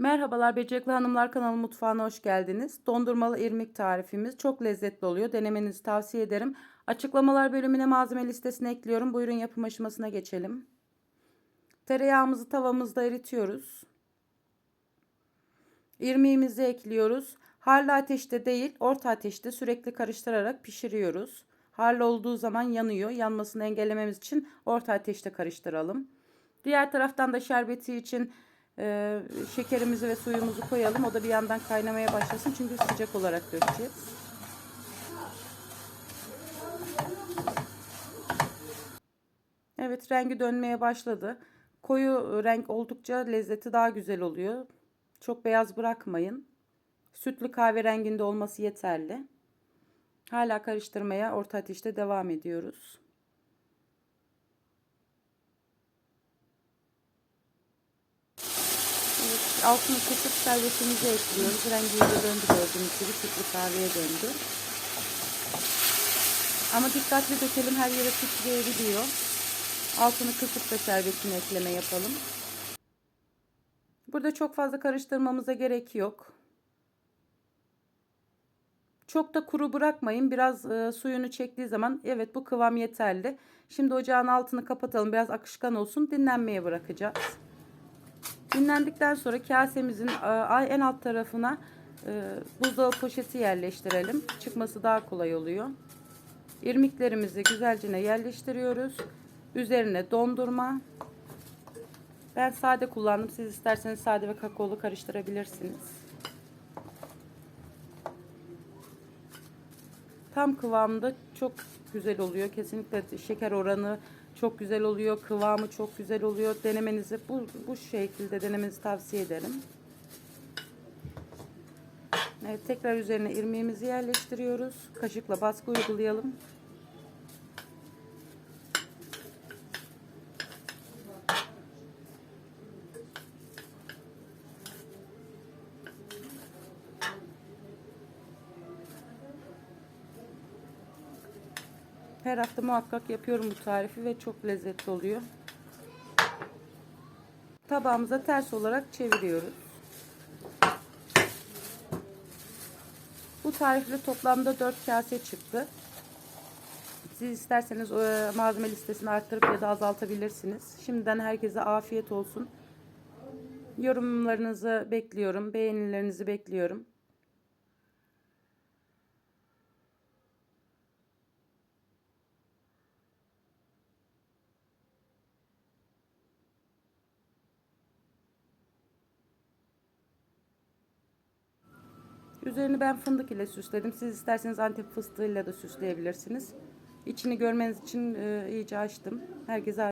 Merhabalar Becerikli Hanımlar kanalı mutfağına hoş geldiniz. Dondurmalı irmik tarifimiz çok lezzetli oluyor. Denemenizi tavsiye ederim. Açıklamalar bölümüne malzeme listesine ekliyorum. Buyurun yapım aşamasına geçelim. Tereyağımızı tavamızda eritiyoruz. İrmiğimizi ekliyoruz. Harlı ateşte değil, orta ateşte sürekli karıştırarak pişiriyoruz. Harlı olduğu zaman yanıyor. Yanmasını engellememiz için orta ateşte karıştıralım. Diğer taraftan da şerbeti için e, şekerimizi ve suyumuzu koyalım. O da bir yandan kaynamaya başlasın. Çünkü sıcak olarak dökeceğiz. Evet rengi dönmeye başladı. Koyu renk oldukça lezzeti daha güzel oluyor. Çok beyaz bırakmayın. Sütlü kahverenginde olması yeterli. Hala karıştırmaya orta ateşte devam ediyoruz. Altını kısıp servetimizi ekliyoruz. Rengi iyice döndü gördüğünüz gibi sütlü kahveye döndü. Ama dikkatli dökelim her yere titreyebiliyor. Altını kısıp da şerbetini ekleme yapalım. Burada çok fazla karıştırmamıza gerek yok. Çok da kuru bırakmayın. Biraz e, suyunu çektiği zaman evet bu kıvam yeterli. Şimdi ocağın altını kapatalım. Biraz akışkan olsun. Dinlenmeye bırakacağız. Dinlendikten sonra kasemizin e, en alt tarafına e, buzdolabı poşeti yerleştirelim. Çıkması daha kolay oluyor. İrmiklerimizi güzelce yerleştiriyoruz. Üzerine dondurma. Ben sade kullandım. Siz isterseniz sade ve kakaolu karıştırabilirsiniz. Tam kıvamında çok güzel oluyor. Kesinlikle şeker oranı çok güzel oluyor. Kıvamı çok güzel oluyor. Denemenizi bu, bu şekilde denemenizi tavsiye ederim. Evet, tekrar üzerine irmiğimizi yerleştiriyoruz. Kaşıkla baskı uygulayalım. Her hafta muhakkak yapıyorum bu tarifi ve çok lezzetli oluyor. Tabağımıza ters olarak çeviriyoruz. Bu tarifle toplamda 4 kase çıktı. Siz isterseniz e, malzeme listesini arttırıp ya da azaltabilirsiniz. Şimdiden herkese afiyet olsun. Yorumlarınızı bekliyorum. Beğenilerinizi bekliyorum. Üzerini ben fındık ile süsledim. Siz isterseniz antep fıstığıyla da süsleyebilirsiniz. İçini görmeniz için e, iyice açtım. Herkese